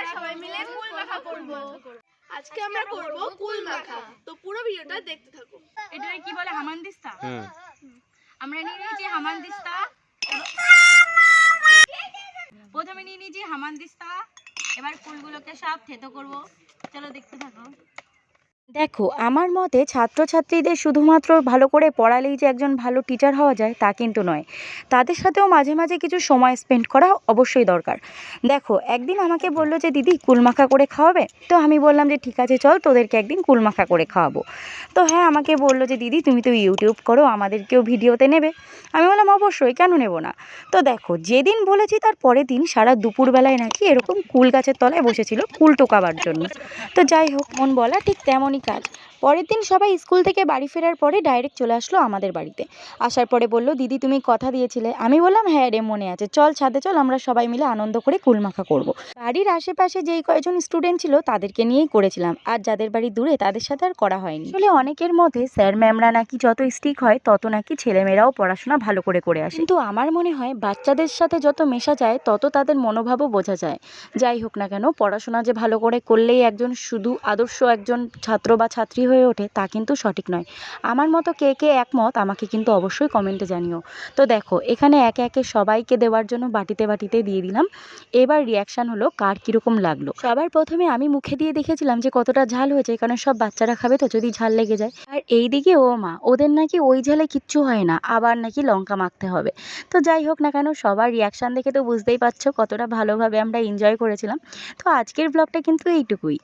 আমরা সবাই মিলে কুল মাখা করব। আজকে আমরা করব কুল মাখা। তো পুরো ভিডিওটা দেখতে থাকো। এটা কি বলে? হামানদিস্তা? আমরা নিয়ে নিয়েছি হামানদিস্তা। প্রথমে নিয়ে নিয়েছি হামানদিস্তা। এবার কুলগুলোকে সব থেতো করব। চলো দেখতে থাকো। দেখো, আমার মতে ছাত্রছাত্রীদের শুধুমাত্র ভালো করে পড়ালেই যে একজন ভালো টিচার হওয়া যায় তা কিন্তু নয়। তাদের সাথেও মাঝে মাঝে কিছু সময় স্পেন্ড করা অবশ্যই দরকার। দেখো, একদিন আমাকে বলল যে, দিদি, কুলমাখা করে খাওয়াবে? তো আমি বললাম যে, ঠিক আছে, চল তোদেরকে একদিন কুলমাখা করে খাওয়াবো। তো হ্যাঁ আমাকে বলল যে, দিদি, তুমি তো ইউটিউব করো, আমাদেরকেও ভিডিওতে নেবে। আমি বললাম, অবশ্যই, কেন নেব না? তো দেখো, যেদিন বলেছি তার পরের দিন সারা দুপুরবেলায় নাকি এরকম কুল গাছের তলায় বসেছিল কুল টোকাবার জন্য। তো যাই হোক, মন বলা ঠিক তেমনই কাজ পরের দিন সবাই স্কুল থেকে বাড়ি ফেরার পরে ডাইরেক্ট চলে আসলো আমাদের বাড়িতে। আসার পরে বলল, দিদি, তুমি কথা দিয়েছিলে। আমি বললাম হ্যাঁ রে, মনে আছে। চল, ছাদে চল, আমরা সবাই মিলে আনন্দ করে কুলমাখা করব। বাড়ির আশেপাশে যেই কয়েকজন স্টুডেন্ট ছিল, তাদেরকে নিয়েই করেছিলাম। আর যাদের বাড়ি দূরে, তাদের সাথে আর করা হয়নি। আসলে অনেকের মধ্যে স্যার ম্যামরা নাকি যত স্টিক হয়, তত নাকি ছেলেমেয়েরাও পড়াশোনা ভালো করে করে আসে। কিন্তু আমার মনে হয়, বাচ্চাদের সাথে যত মেশা যায়, তত তাদের মনোভাবও বোঝা যায়। যাই হোক না কেন, পড়াশোনা যে ভালো করে করলেই একজন শুধু আদর্শ একজন ছাত্র বা ছাত্রী হয়ে ওঠে তা কিন্তু সঠিক নয়। আমার মতো কে কে একমত আমাকে কিন্তু অবশ্যই কমেন্টে জানিও। তো দেখো, এখানে একে একে সবাইকে দেওয়ার জন্য বাটিতে বাটিতে দিয়ে দিলাম। এবার রিয়াকশান হলো কার কীরকম লাগল। সবার প্রথমে আমি মুখে দিয়ে দেখেছিলাম যে কতটা ঝাল হয়েছে, কারণ সব বাচ্চারা খাবে তো, যদি ঝাল লেগে যায়। আর এই দিকে ও মা, ওদের নাকি ওই ঝালে কিচ্ছু হয় না, আবার নাকি লঙ্কা মাখতে হবে। তো যাই হোক না কেন, সবার রিয়াকশান দেখে তো বুঝতেই পারছ কতটা ভালোভাবে আমরা এনজয় করেছিলাম। তো আজকের ব্লগটা কিন্তু এইটুকুই।